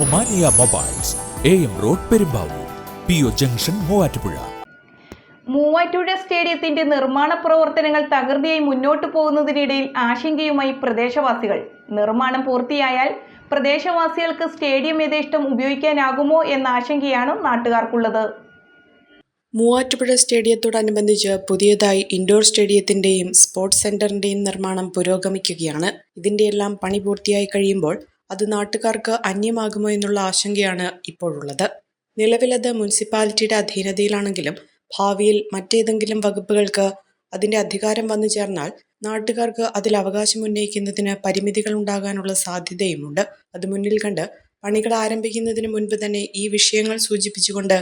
Omania mobiles A M road Perumbavoor P O junction Muvattupuzha. Muvattupuzha സ്റ്റേഡിയത്തിന്റെ നിർമ്മാണ പ്രവർത്തനങ്ങൾ തകൃതിയായി മുന്നോട്ടു പോകുന്നതിനിടയിൽ ആശങ്കയുമായി പ്രദേശവാസികൾ. നിർമ്മാണം പൂർത്തിയായാൽ പ്രദേശവാസികൾക്ക് സ്റ്റേഡിയം യഥേഷ്ടം ഉപയോഗിക്കാനാകുമോ എന്ന ആശങ്കയാണ് നാട്ടുകാർക്കുള്ളത്. മൂവാറ്റുപുഴ സ്റ്റേഡിയത്തോടനുബന്ധിച്ച് പുതിയതായി ഇൻഡോർ സ്റ്റേഡിയത്തിന്റെയും സ്പോർട്സ് സെന്ററിന്റെയും നിർമ്മാണം പുരോഗമിക്കുകയാണ്. ഇതിന്റെയെല്ലാം പണി പൂർത്തിയായി കഴിയുമ്പോൾ അത് നാട്ടുകാർക്ക് അന്യമാകുമോ എന്നുള്ള ആശങ്കയാണ് ഇപ്പോഴുള്ളത്. നിലവിലത് മുനിസിപ്പാലിറ്റിയുടെ അധീനതയിലാണെങ്കിലും ഭാവിയിൽ മറ്റേതെങ്കിലും വകുപ്പുകൾക്ക് അതിന്റെ അധികാരം വന്നു ചേർന്നാൽ നാട്ടുകാർക്ക് അതിൽ അവകാശം ഉന്നയിക്കുന്നതിന് പരിമിതികൾ ഉണ്ടാകാനുള്ള സാധ്യതയുമുണ്ട്. അത് മുന്നിൽ കണ്ട് പണികൾ ആരംഭിക്കുന്നതിന് മുൻപ് തന്നെ ഈ വിഷയങ്ങൾ സൂചിപ്പിച്ചുകൊണ്ട്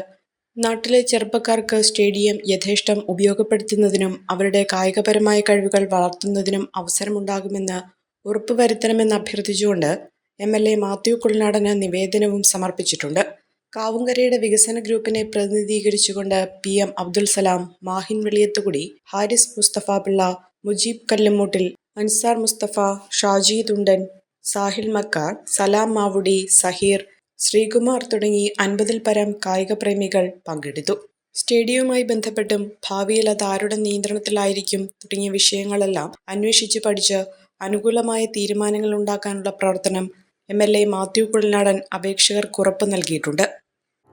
നാട്ടിലെ ചെറുപ്പക്കാർക്ക് സ്റ്റേഡിയം യഥേഷ്ടം ഉപയോഗപ്പെടുത്തുന്നതിനും അവരുടെ കായികപരമായ കഴിവുകൾ വളർത്തുന്നതിനും അവസരമുണ്ടാകുമെന്ന് ഉറപ്പുവരുത്തണമെന്ന് അഭ്യർത്ഥിച്ചുകൊണ്ട് എം എൽ എ മാത്യു കുളനാടന് നിവേദനവും സമർപ്പിച്ചിട്ടുണ്ട്. കാവുങ്കരയുടെ വികസന ഗ്രൂപ്പിനെ പ്രതിനിധീകരിച്ചുകൊണ്ട് പി എം അബ്ദുൽ സലാം മാഹിൻ വെളിയത്തുകുടി ഹാരിസ് മുസ്തഫ പിള്ള മുജീബ് കല്ലുമൂട്ടിൽ അൻസാർ മുസ്തഫ ഷാജി തുണ്ടൻ സാഹിൽ മക്കാർ സലാം മാവുടി സഹീർ ശ്രീകുമാർ തുടങ്ങി അൻപതിൽ പരം കായിക പ്രേമികൾ പങ്കെടുത്തു. സ്റ്റേഡിയവുമായി ബന്ധപ്പെട്ടും ഭാവിയിൽ അത് ആരുടെ നിയന്ത്രണത്തിലായിരിക്കും തുടങ്ങിയ വിഷയങ്ങളെല്ലാം അന്വേഷിച്ച് പഠിച്ച് അനുകൂലമായ തീരുമാനങ്ങൾ ഉണ്ടാക്കാനുള്ള പ്രവർത്തനം M L A Mathew Kuzhalnadan അപേക്ഷകർക്ക് ഉറപ്പ് നൽകിയിട്ടുണ്ട്.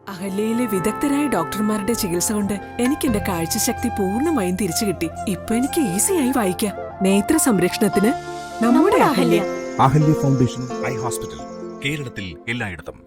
അഹല്യയിലെ വിദഗ്ധരായ ഡോക്ടർമാരുടെ ചികിത്സ കൊണ്ട് എനിക്ക് എന്റെ കാഴ്ചശക്തി പൂർണമായും തിരിച്ചു കിട്ടി. ഇപ്പൊ എനിക്ക് ഈസിയായി വായിക്കാം. നേത്ര സംരക്ഷണത്തിന് നമ്മുടെ Ahalya. Ahalya foundation eye hospital കേരളത്തിൽ എല്ലായിടത്തും.